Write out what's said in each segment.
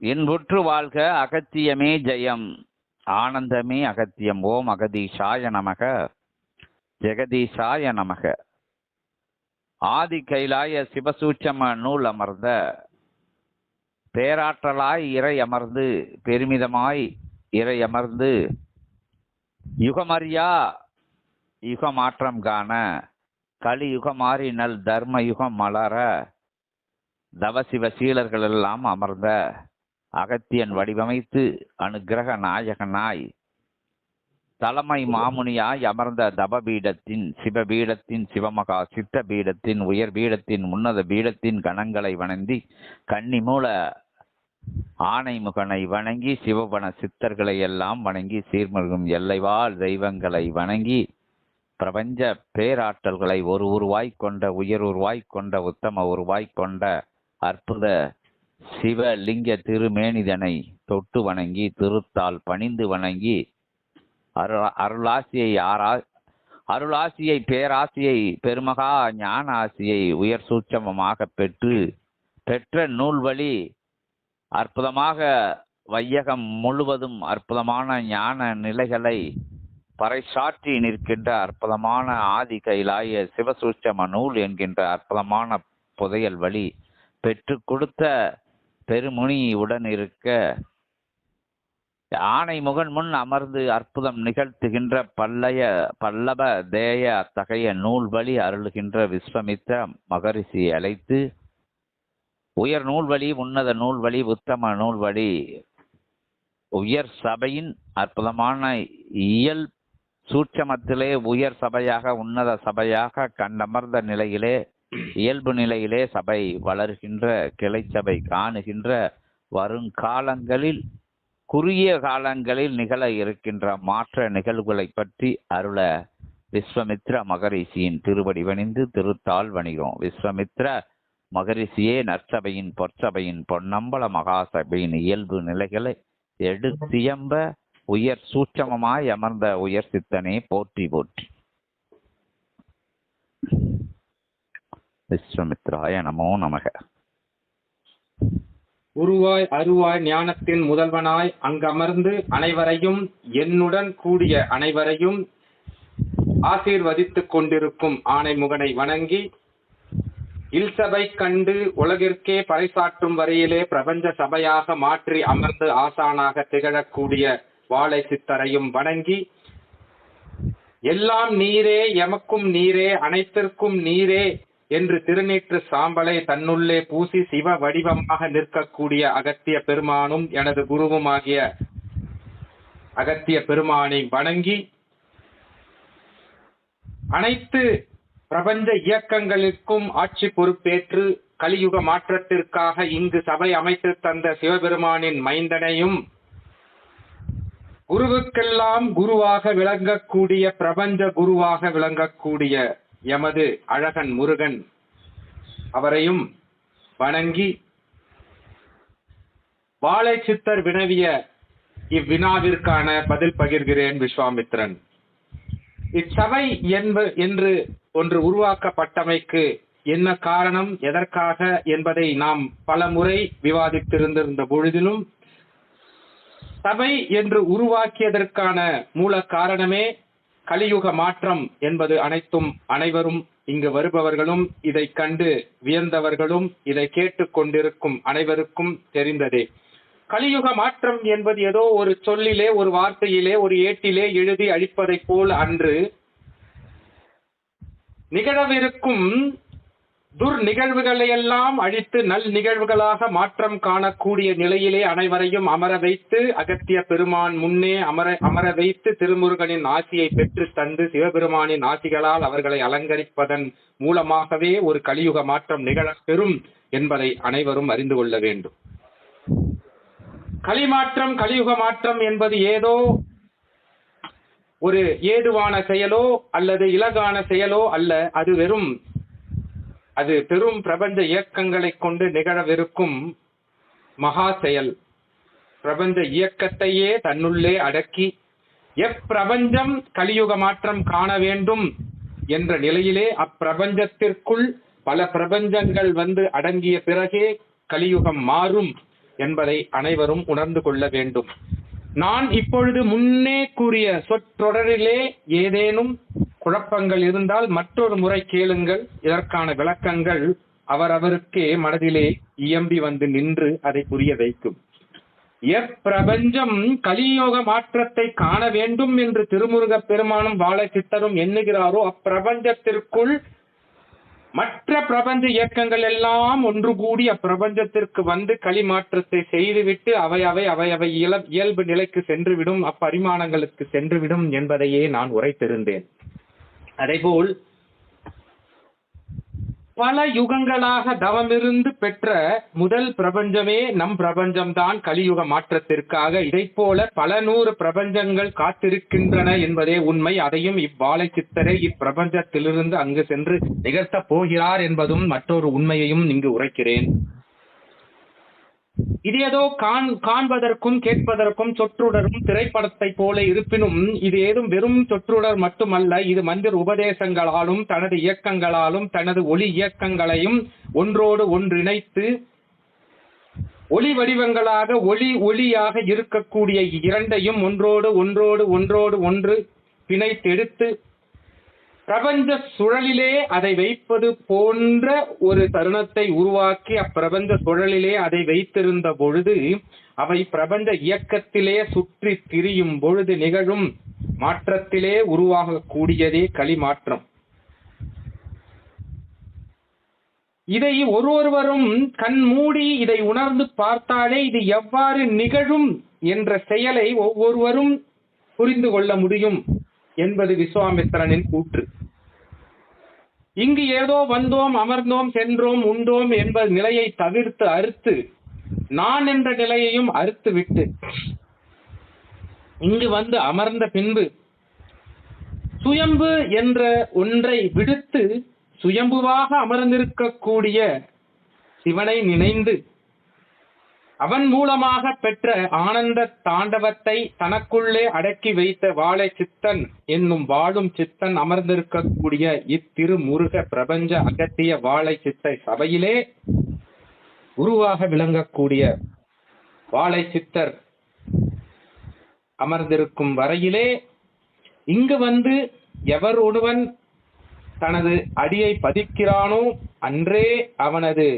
இன்புற்று வாழ்க அகத்தியமே ஜெயம். ஆனந்தமே அகத்தியம். ஓம் அகதீஷாய நமக. ஜெகதீஷாய நமக. ஆதி கைலாய சிவசூட்சம நூல் அமர்ந்த பேராற்றலாய் இறை அமர்ந்து பெருமிதமாய் இறை அமர்ந்து யுகமறியா யுகமாற்றம் காண கலியுக மாறி நல் தர்ம யுகம் மலர தவசிவ சீலர்கள் எல்லாம் அமர்ந்த அகத்தியன் வடிவமைத்து அனுக்கிரக நாயகனாய். தலைமை மாமுனியாய் அமர்ந்த தபபீடத்தின் சிவபீடத்தின் சிவமகா சித்த பீடத்தின் உயர் பீடத்தின் உன்னத பீடத்தின் கணங்களை வணங்கி கன்னிமூல ஆணைமுகனை வணங்கி சிவபண சித்தர்களை எல்லாம் வணங்கி சீர்மிகும் எல்லைவாழ் தெய்வங்களை வணங்கி பிரபஞ்ச பேராற்றல்களை ஒரு உருவாய் கொண்ட உயர் உருவாய் கொண்ட உத்தம உருவாய் கொண்ட அற்புத சிவலிங்க திருமேனிதனை தொட்டு வணங்கி திருத்தால் பணிந்து வணங்கி அருள் அருளாசியை ஆரா அருளாசியை பேராசியை பெருமகா ஞான ஆசியை உயர் சூட்சமமாக பெற்று பெற்ற நூல்வழி அற்புதமாக வையகம் முழுவதும் அற்புதமான ஞான நிலைகளை பறைசாற்றி நிற்கின்ற அற்புதமான ஆதி கைலாய சிவசூட்சம நூல் என்கின்ற அற்புதமான புதையல் வழி பெற்று கொடுத்த பெருமுனி உடன் இருக்க ஆனை முகன் முன் அமர்ந்து அற்புதம் நிகழ்த்துகின்ற பல்லைய பல்லவ தேய அத்தகைய நூல் வழி அருளுகின்ற விஸ்வமித்த மகரிஷி அழைத்து உயர் நூல்வழி உன்னத நூல்வழி உத்தம நூல்வழி உயர் சபையின் அற்புதமான இயல் சூட்சமத்திலே உயர் சபையாக உன்னத சபையாக கண்டமர்ந்த நிலையிலே இயல்பு நிலையிலே சபை வளர்கின்ற கிளை சபை காணுகின்ற வருங்காலங்களில் குறுகிய காலங்களில் நிகழ இருக்கின்ற மாற்ற நிகழ்வுகளை பற்றி அருள விஸ்வமித்ர மகரிஷியின் திருவடி வணிந்து திருத்தாள் வணிகம் விஸ்வமித்ர மகரிஷியே நற்சபையின் பொற்சபையின் பொன்னம்பல மகாசபையின் இயல்பு நிலைகளை எடுத்தியம்ப உயர் சூட்சமமாய் அமர்ந்த உயர் சித்தனே போற்றி போற்றி. விஸ்வமித்ராய நமோ நமக. உருவாய் அருவாய் ஞானத்தின் முதல்வனாய் அங்கமர்ந்து அனைவரையும் என்னுடன் கூடிய அனைவரையும் ஆசீர்வதித்துக் கொண்டிருக்கும் ஆணைமுகனை வணங்கி இல்சபை கண்டு உலகிற்கே பறைசாற்றும் வரையிலே பிரபஞ்ச சபையாக மாற்றி அமர்ந்து ஆசானாக திகழக்கூடிய வாழை சித்தரையும் வணங்கி எல்லாம் நீரே எமக்கும் நீரே அனைத்திற்கும் நீரே என்று திருநீற்று சாம்பலை தன்னுள்ளே பூசி சிவ வடிவமாக நிற்கக்கூடிய அகத்திய பெருமானும் எனது குருவுமாகிய அகத்திய பெருமானை வணங்கி அனைத்து பிரபஞ்ச இயக்கங்களுக்கும் ஆட்சி பொறுப்பேற்று கலியுக மாற்றத்திற்காக இங்கு சபை அமைத்து தந்த சிவபெருமானின் மைந்தனையும் குருவுக்கெல்லாம் குருவாக விளங்கக்கூடிய பிரபஞ்ச குருவாக விளங்கக்கூடிய எமது அழகன் முருகன் அவரையும் வணங்கி வாழை சித்தர் வினவிய இவ்வினாவிற்கான பதில் பகிர்கிறேன் விஸ்வாமித்ரன். இச்சபை என்ப என்று ஒன்று உருவாக்கப்பட்டமைக்கு என்ன காரணம் எதற்காக என்பதை நாம் பல முறை விவாதித்திருந்திருந்த பொழுதிலும் சபை என்று உருவாக்கியதற்கான மூல காரணமே கலியுக மாற்றம் என்பது அனைத்தும் அனைவரும் இங்கு வருபவர்களும் இதை கண்டு வியந்தவர்களும் இதை கேட்டுக் கொண்டிருக்கும் அனைவருக்கும் தெரிந்ததே. கலியுக மாற்றம் என்பது ஏதோ ஒரு சொல்லிலே ஒரு வார்த்தையிலே ஒரு ஏட்டிலே எழுதி அழிப்பதைப் போல் அன்று நிகழவிருக்கும் துர் நிகழ்வுகளை எல்லாம் அழித்து நல் நிகழ்வுகளாக மாற்றம் காணக்கூடிய நிலையிலே அனைவரையும் அமர வைத்து அகத்திய பெருமான் முன்னே அமர அமர வைத்து திருமுருகனின் ஆசியை பெற்று தந்து சிவபெருமானின் ஆசிகளால் அவர்களை அலங்கரிப்பதன் மூலமாகவே ஒரு கலியுக மாற்றம் நிகழப்பெறும் என்பதை அனைவரும் அறிந்து கொள்ள வேண்டும். களிமாற்றம் கலியுக மாற்றம் என்பது ஏதோ ஒரு ஏதுவான செயலோ அல்லது இலகான செயலோ அல்ல. அது வெறும் அது பெரும் பிரபஞ்ச இயக்கங்களை கொண்டு நிகழவிருக்கும் மகா செயல். பிரபஞ்ச இயக்கத்தையே தன்னுள்ளே அடக்கி எப்பிரபஞ்சம் கலியுக மாற்றம் காண வேண்டும் என்ற நிலையிலே அப்பிரபஞ்சத்திற்குள் பல பிரபஞ்சங்கள் வந்து அடங்கிய பிறகே கலியுகம் மாறும் என்பதை அனைவரும் உணர்ந்து கொள்ள வேண்டும். நான் இப்பொழுது முன்னே கூறிய சொற்றொடரிலே ஏதேனும் குழப்பங்கள் இருந்தால் மற்றொரு முறை கேளுங்கள். இதற்கான விளக்கங்கள் அவரவருக்கே மனதிலே இயம்பி வந்து நின்று அதை புரிய வைக்கும். எப்பிரபஞ்சம் கலியோக மாற்றத்தை காண வேண்டும் என்று திருமுருகப் பெருமானும் வாழ சித்தரும் எண்ணுகிறாரோ அப்பிரபஞ்சத்திற்குள் மற்ற பிரபஞ்ச இயக்கங்கள் எல்லாம் ஒன்று கூடி அப்பிரபஞ்சத்திற்கு வந்து களிமாற்றத்தை செய்துவிட்டு அவை அவை அவை அவை இயல்பு நிலைக்கு சென்றுவிடும் அப்பரிமாணங்களுக்கு சென்றுவிடும் என்பதையே நான் உரைத்திருந்தேன். அதேபோல் பல யுகங்களாக தவமிருந்து பெற்ற முதல் பிரபஞ்சமே நம் பிரபஞ்சம்தான் கலியுக மாற்றத்திற்காக. இதை போல பல நூறு பிரபஞ்சங்கள் காத்திருக்கின்றன என்பதே உண்மை. அதையும் இவ்வாலை சித்தரை இப்பிரபஞ்சத்திலிருந்து அங்கு சென்று நிகழ்த்தப் போகிறார் என்பதும் மற்றொரு உண்மையையும் இங்கு உரைக்கிறேன். இது ஏதோ காண் காண்பதற்கும் கேட்பதற்கும் சொற்றுடரும் திரைப்படத்தை போல இருப்பினும் இது ஏதும் வெறும் சொற்றுடர் மட்டுமல்ல இது மந்திர உபதேசங்களாலும் தனது இயக்கங்களாலும் தனது ஒளி இயக்கங்களையும் ஒன்றோடு ஒன்றிணைத்து ஒளி வடிவங்களாக ஒளி ஒளியாக இருக்கக்கூடிய இரண்டையும் ஒன்றோடு ஒன்றோடு ஒன்றோடு ஒன்று பிணைத்தெடுத்து பிரபஞ்ச சுழலிலே அதை வைப்பது போன்ற ஒரு தருணத்தை உருவாக்கி அப்பிரபஞ்ச சுழலிலே அதை வைத்திருந்த பொழுது அவை பிரபஞ்ச இயக்கத்திலே சுற்றி திரியும் பொழுது நிகழும் மாற்றத்திலே உருவாகக்கூடியதே களிமாற்றம். இதை ஒரு ஒருவரும் கண் மூடி இதை உணர்ந்து பார்த்தாலே இது எவ்வாறு நிகழும் என்ற செயலை ஒவ்வொருவரும் புரிந்து கொள்ள முடியும். என்பது விஸ்வாமித்திரனின் கூற்று. இங்கு ஏதோ வந்தோம் அமர்ந்தோம் சென்றோம் உண்டோம் என்ப நிலையை தவிர்த்து அறுத்து நான் என்ற நிலையையும் அறுத்து விட்டு இங்கு வந்து அமர்ந்த பின்பு சுயம்பு என்ற ஒன்றை விடுத்து சுயம்புவாக அமர்ந்திருக்கக்கூடிய சிவனை நினைந்து அவன் மூலமாக பெற்ற ஆனந்த தாண்டவத்தை தனக்குள்ளே அடக்கி வைத்த வாழை சித்தன் என்னும் வாழும் சித்தன் அமர்ந்திருக்கக்கூடிய இத்திரு முருக பிரபஞ்ச அகத்திய வாழை சித்தை சபையிலே உருவாக விளங்கக்கூடிய வாழை சித்தர் அமர்ந்திருக்கும் வரையிலே இங்கு வந்து எவர் ஒருவன் தனது அடியை பதிக்கிறானோ அன்றே அவனது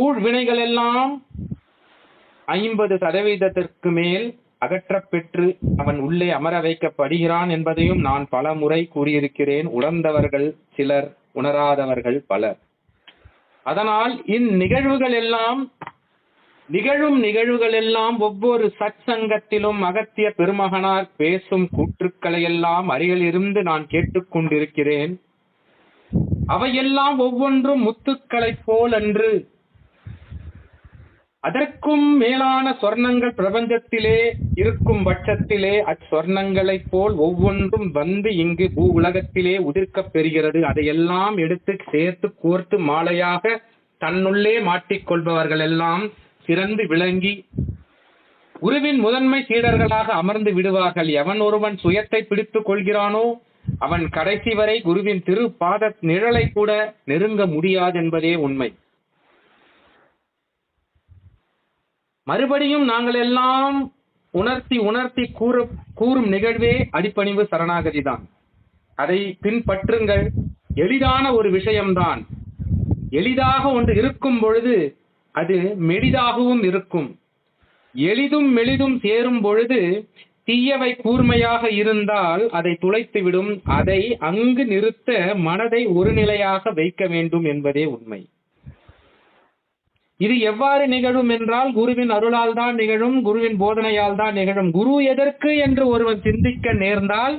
ஊழ்வினைகள் எல்லாம் ஐம்பது சதவீதத்திற்கு மேல் அகற்றப்பெற்று அவன் உள்ளே அமர வைக்கப்படுகிறான் என்பதையும் நான் பல முறை கூறியிருக்கிறேன். உணர்ந்தவர்கள் சிலர் உணராதவர்கள் பலர். அதனால் இந்நிகழ்வுகள் எல்லாம் நிகழும் நிகழ்வுகள் எல்லாம் ஒவ்வொரு சத்சங்கத்திலும் அகத்திய பெருமகனார் பேசும் கூற்றுக்களை எல்லாம் அருகிலிருந்து நான் கேட்டுக்கொண்டிருக்கிறேன். அவையெல்லாம் ஒவ்வொன்றும் முத்துக்களைப் போல் அன்று அதற்கும் மேலான சொர்ணங்கள் பிரபஞ்சத்திலே இருக்கும் பட்சத்திலே அச்சொர்ணங்களைப் போல் ஒவ்வொன்றும் வந்து இங்கு பூ உலகத்திலே உதிர்க்கப் பெறுகிறது. அதையெல்லாம் எடுத்து சேர்த்து கோர்த்து மாலையாக தன்னுள்ளே மாட்டிக்கொள்பவர்கள் எல்லாம் சிறந்து விளங்கி குருவின் முதன்மை சீடர்களாக அமர்ந்து விடுவார்கள். எவன் ஒருவன் சுயத்தை பிடித்துக் கொள்கிறானோ அவன் கடைசி வரை குருவின் திரு பாத நிழலை கூட நெருங்க முடியாது என்பதே உண்மை. மறுபடியும் நாங்கள் எல்லாம் உணர்த்தி உணர்த்தி கூற கூறும் நிகழ்வே அடிப்பணிவு சரணாகதி தான் அதை பின்பற்றுங்கள். எளிதான ஒரு விஷயம்தான். எளிதாக ஒன்று இருக்கும் பொழுது அது மெலிதாகவும் இருக்கும். எளிதும் மெலிதும் சேரும் பொழுது தீயவை கூர்மையாக இருந்தால் அதை துளைத்துவிடும். அதை அங்கு நிறுத்த மனதை ஒரு நிலையாக வைக்க வேண்டும் என்பதே உண்மை. இது எவ்வாறு நிகழும் என்றால் குருவின் அருளால் தான் நிகழும் குருவின் போதனையால் தான் நிகழும். குரு எதற்கு என்று ஒருவன் சிந்திக்க நேர்ந்தால்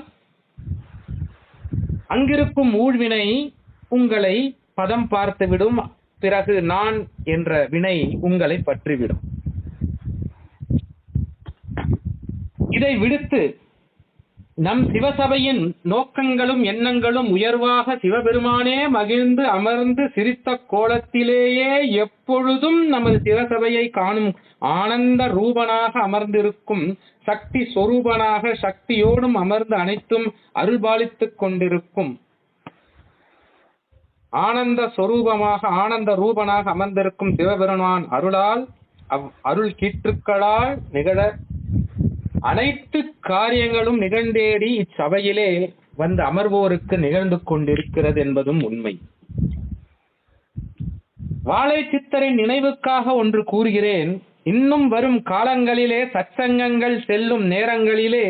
அங்கிருக்கும் ஊழ்வினை உங்களை பதம் பார்த்துவிடும் பிறகு நான் என்ற வினை உங்களை பற்றிவிடும். இதை விடுத்து நம் சிவசபையின் நோக்கங்களும் எண்ணங்களும் உயர்வாக சிவபெருமானே மகிழ்ந்து அமர்ந்து சிரித்த கோலத்திலேயே எப்பொழுதும் நமது சிவசபையை காணும் ஆனந்த ரூபனாக அமர்ந்திருக்கும் சக்தி சொரூபனாக சக்தியோடும் அமர்ந்து அனைத்தும் அருள்பாலித்துக் கொண்டிருக்கும். ஆனந்த சொரூபமாக ஆனந்த ரூபனாக அமர்ந்திருக்கும் சிவபெருமான் அருளால் அவ் அருள் கீற்றுக்களால் நிகழ அனைத்து காரியங்களும் நிகழ்ந்தேறி இச்சபையிலே வந்து அமர்வோருக்கு நிகழ்ந்து கொண்டிருக்கிறது என்பதும் உண்மை. வாழை சித்தரின் நினைவுக்காக ஒன்று கூறுகிறேன். இன்னும் வரும் காலங்களிலே சச்சங்கங்கள் செல்லும் நேரங்களிலே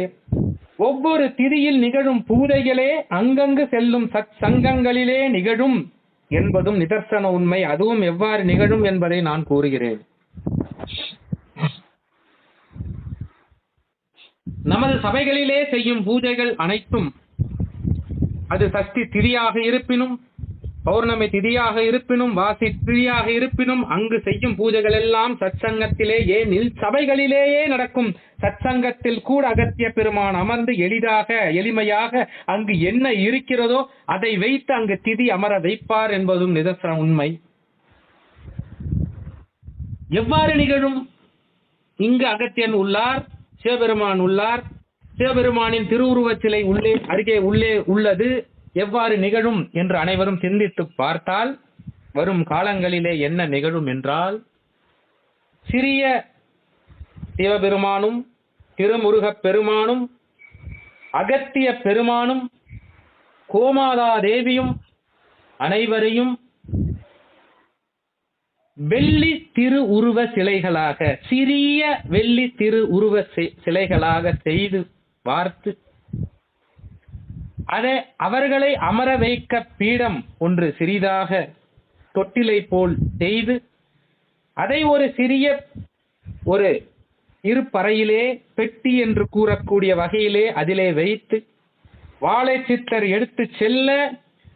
ஒவ்வொரு திதியில் நிகழும் பூஜைகளே அங்கங்கு செல்லும் சச்சங்கங்களிலே நிகழும் என்பதும் நிதர்சன உண்மை. அதுவும் எவ்வாறு நிகழும் என்பதை நான் கூறுகிறேன். நமது சபைகளிலே செய்யும் பூஜைகள் அனைத்தும் அது சஷ்டி திதியாக இருப்பினும் பௌர்ணமி திதியாக இருப்பினும் வாசி திதியாக இருப்பினும் அங்கு செய்யும் பூஜைகள் எல்லாம் சத்சங்கத்திலேயே ஏனில் சபைகளிலேயே நடக்கும். சத்சங்கத்தில் கூட அகத்திய பெருமான் அமர்ந்து எளிதாக எளிமையாக அங்கு என்ன இருக்கிறதோ அதை வைத்து அங்கு திதி அமர வைப்பார் என்பதும் நிதர்சன உண்மை. எவ்வாறு நிகழும்? இங்கு அகத்தியன் உள்ளார். சிவபெருமான் உள்ளார். சிவபெருமானின் திருவுருவச் சிலை உள்ளே அருகே உள்ளே உள்ளது. எவ்வாறு நிகழும் என்று அனைவரும் சிந்தித்து பார்த்தால் வரும் காலங்களிலே என்ன நிகழும் என்றால் சிறிய சிவபெருமானும் திருமுருகப் பெருமானும் அகத்திய பெருமானும் கோமாதா தேவியும் அனைவரையும் வெள்ளி திரு உருவ சிலைகளாக சிறிய வெள்ளி திரு உருவ சிலைகளாக செய்து வார்த்து அதை அவர்களை அமர வைக்க பீடம் ஒன்று சிறிதாக தொட்டிலை போல் செய்து அதை ஒரு சிறிய ஒரு இருப்பறையிலே பெட்டி என்று கூறக்கூடிய வகையிலே அதிலே வைத்து வாழை சித்தர் எடுத்து செல்ல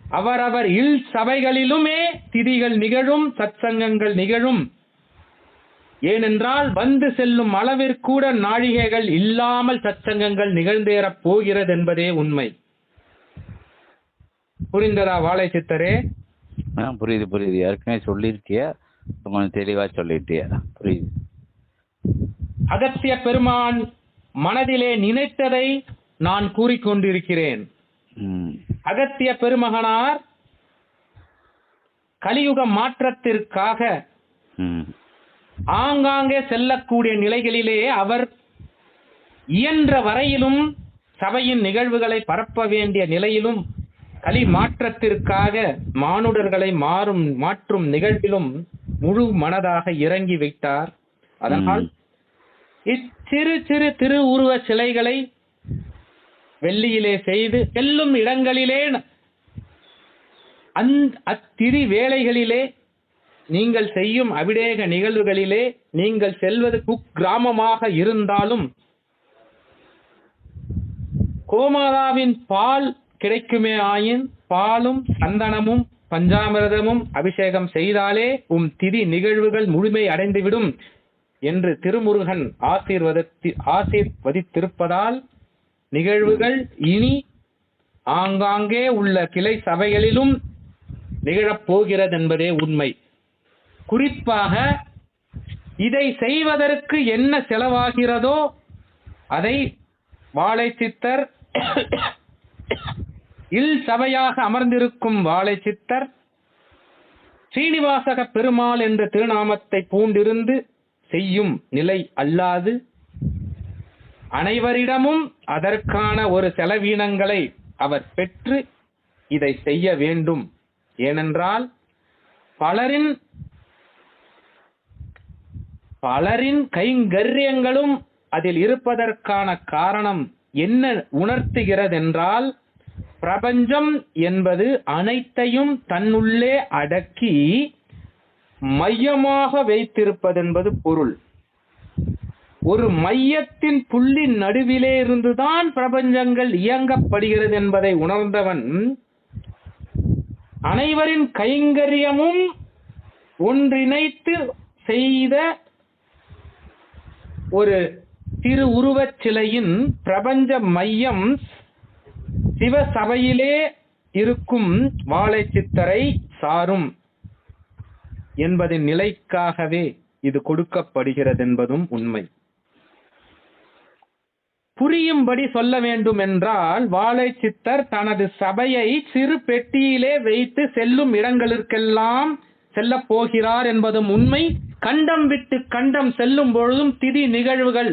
அவரவர் இல் சபைகளிலுமே திதிகள் நிகழும் சத்சங்கங்கள் நிகழும். ஏனென்றால் வந்து செல்லும் அளவிற்கூட நாழிகைகள் இல்லாமல் சத்சங்கங்கள் நிகழ்ந்தேறப் போகிறது என்பதே உண்மை. புரிந்ததா வாழை சித்தரே? புரியுது புரியுது. ஏற்கனவே சொல்லியிருக்கிய தெளிவா சொல்லிட்டிய புரியுது. அகத்திய பெருமான் மனதிலே நினைத்ததை நான் கூறிக்கொண்டிருக்கிறேன். அகத்திய பெருமகனார் கலியுக மாற்றத்திற்காக ஆங்காங்கே செல்லக்கூடிய நிலைகளிலே அவர் இயன்ற வரையிலும் சபையின் நிகழ்வுகளை பரப்ப வேண்டிய நிலையிலும் கலி மாற்றத்திற்காக மானுடர்களை மாறும் மாற்றும் நிகழ்விலும் முழு மனதாக இறங்கி வைத்தார் அதனால். இச்சிறு சிறு திரு உருவ சிலைகளை வெள்ளியிலே செய்து செல்லும் இடங்களிலே அத்திரி வேலைகளிலே நீங்கள் செய்யும் அபிடேக நிகழ்வுகளிலே நீங்கள் செல்வது குக்கிராமமாக இருந்தாலும் கோமாதாவின் பால் கிடைக்குமே ஆயின் பாலும் சந்தனமும் பஞ்சாமிரதமும் அபிஷேகம் செய்தாலே உம் திதி நிகழ்வுகள் முழுமை அடைந்துவிடும் என்று திருமுருகன் ஆசீர்வதி ஆசீர்வதித்திருப்பதால் நிகழ்வுகள் இனி ஆங்காங்கே உள்ள கிளை சபைகளிலும் நிகழப்போகிறது என்பதே உண்மை. குறிப்பாக இதை செய்வதற்கு என்ன செலவாகிறதோ அதை வாழைச்சித்தர் இல் சபையாக அமர்ந்திருக்கும் வாழைச்சித்தர் சீனிவாசக ஸ்ரீனிவாசக பெருமாள் என்ற திருநாமத்தை பூண்டிருந்து செய்யும் நிலை அல்லாது அனைவரிடமும் அதற்கான ஒரு செலவீனங்களை அவர் பெற்று இதை செய்ய வேண்டும். ஏனென்றால் பலரின் பலரின் கைங்கரியங்களும் அதில் இருப்பதற்கான காரணம் என்ன உணர்த்துகிறதென்றால் பிரபஞ்சம் என்பது அனைத்தையும் தன்னுள்ளே அடக்கி மையமாக வைத்திருப்பதென்பது பொருள். ஒரு மையத்தின் புள்ளி நடுவிலே இருந்துதான் பிரபஞ்சங்கள் இயங்கப்படுகிறது என்பதை உணர்ந்தவன் அனைவரின் கைங்கரியமும் ஒன்றிணைத்து செய்த ஒரு திரு உருவச் சிலையின் பிரபஞ்ச மையம் சிவசபையிலே இருக்கும் வாழை சித்தரை சாரும் என்பதின் நிலைக்காகவே இது கொடுக்கப்படுகிறது என்பதும் உண்மை. புரியும்படி சொல்ல வேண்டும் என்றால் வாழை சித்தர் தனது சபையை சிறு பெட்டியிலே வைத்து செல்லும் இடங்களுக்கெல்லாம் செல்ல போகிறார் என்பதும் உண்மை. கண்டம் விட்டு கண்டம் செல்லும் பொழுதும் திதி நிகழ்வுகள்